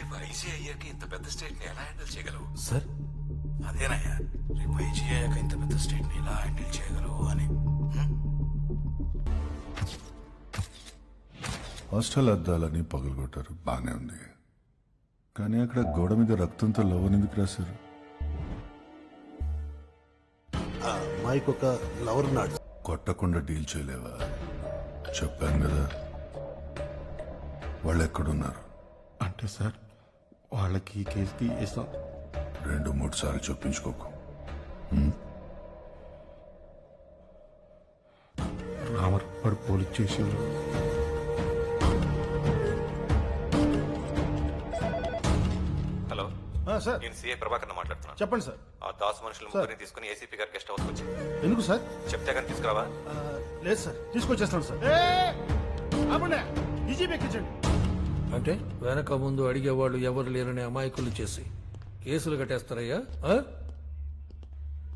రేపు అయ్యాక ఇంత పెద్ద స్టేట్ని ఎలా హ్యాండిల్ చేయగలవు? సార్. అదేనయ్యా రేపు ఐజీ అయ్యాక ఇంత పెద్ద స్టేట్ని ఎలా హ్యాండిల్ చేయగలవు అని? హాస్టల్ అద్దాలని పగలగొట్టారు. బానే ఉంది. కానీ అక్కడ గోడ మీద రక్తంతో లవన్ ఎందుకు రాశారు? ఆ అమ్మాయికి ఒక లవర్ ఉన్నాడు కొట్టకుండా డీల్ చేయలేవా? చెప్పాను కదా. వాళ్ళు ఎక్కడున్నారు అంటే సార్ వాళ్ళకి ఈ కేసుకి ఇస్తాం. రెండు మూడు సార్లు చెప్పించుకోకు. రామర్పాడు పోలీస్ స్టేషన్లో. హలో. సార్. నేను సిఐ ప్రభాకర్ మాట్లాడుతున్నాను. చెప్పండి సార్. ఆ దాస్ మనుషులు ముగ్గురిని తీసుకుని ఏసీపీ గారి గెస్ట్ హౌస్ వచ్చి ఎందుకు సార్? చెప్తే కానీ తీసుకురావా? ఆ, లేదు సార్. తీసుకొచ్చేస్తాను సార్. ఈజీ ఎక్కించండి. అంటే వెనక ముందు అడిగేవాళ్ళు ఎవరు లేరని అమాయకులు చేసి కేసులు కట్టేస్తారయ్యా